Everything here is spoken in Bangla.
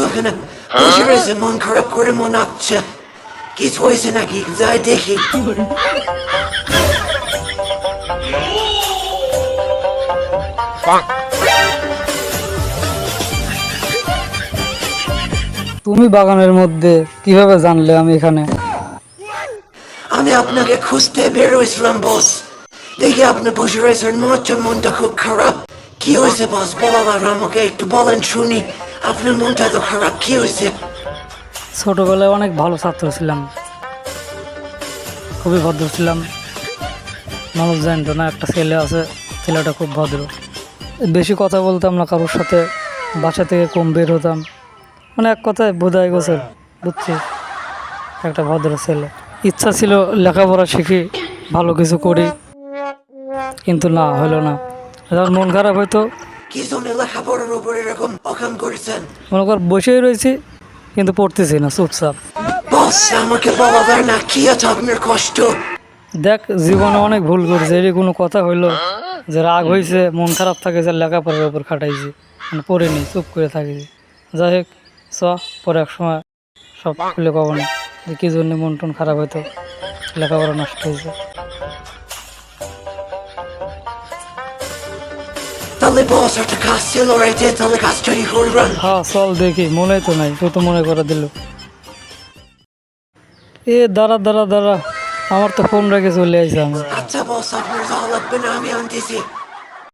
ওখানে বসে রয়েছে মন খারাপ করে মন আচ্ছে কিছু হয়েছে নাকি যাই দেখি তুমি বাগানের মধ্যে কীভাবে জানলে আমি এখানে? আমি আপনাকে খুঁজতে বেরোয়েছিলাম বস দেখি আপনি বসে রয়েছেন মনে হচ্ছে মনটা খুব খারাপ। কি হয়েছে বস বলার আমাকে একটু বলেন শুনি আপনার মনটা তো খারাপ কি হয়েছে ছোটবেলায় অনেক ভালো ছাত্র ছিলাম। খুবই ভদ্র ছিলাম। মানুষ জানতো না, একটা ছেলে আছে, ছেলেটা খুব ভদ্র। বেশি কথা বলতাম না, কারোর সাথে বাসা থেকে কম বের হতাম। মানে এক কথায় বোধাই গেছে, বুঝছি। একটা ভদ্র ছেলে। ইচ্ছা ছিল লেখাপড়া শিখি, ভালো কিছু করি। কিন্তু না, হলো না। যখন মন খারাপ হইতো কি জন্য লেখাপড়ার উপর এরকম অকাম করেছেন? মনে কর বসেই রয়েছি কিন্তু পড়তেছি না চুপচাপ। বস আমাকে বলা যায় না কি আছে আপনার কষ্ট? দেখ জীবনে অনেক ভুল করছে এর কোনো কথা হইল। যে রাগ হয়েছে মন খারাপ থাকে যে লেখাপড়ার উপর খাটাইছি। মানে পড়িনি চুপ করে থাকিছি যাই হোক চ পরে এক সময় সব খুলে পাবো না যে কী জন্য মন টন খারাপ হইতো লেখাপড়া নষ্ট হয়েছে তাহলে বস একটা কাজ ছিল রাইতে তাহলে করবেন হ্যাঁ চল দেখি মনে তো নাই তো তো মনে করে দিল এ দাঁড়া দাঁড়া দাঁড়া আমার তো ফোন রেখে চলে আইসা আমি আচ্ছা বস আপনার যাওয়া লাগবে না আমি আনতেছি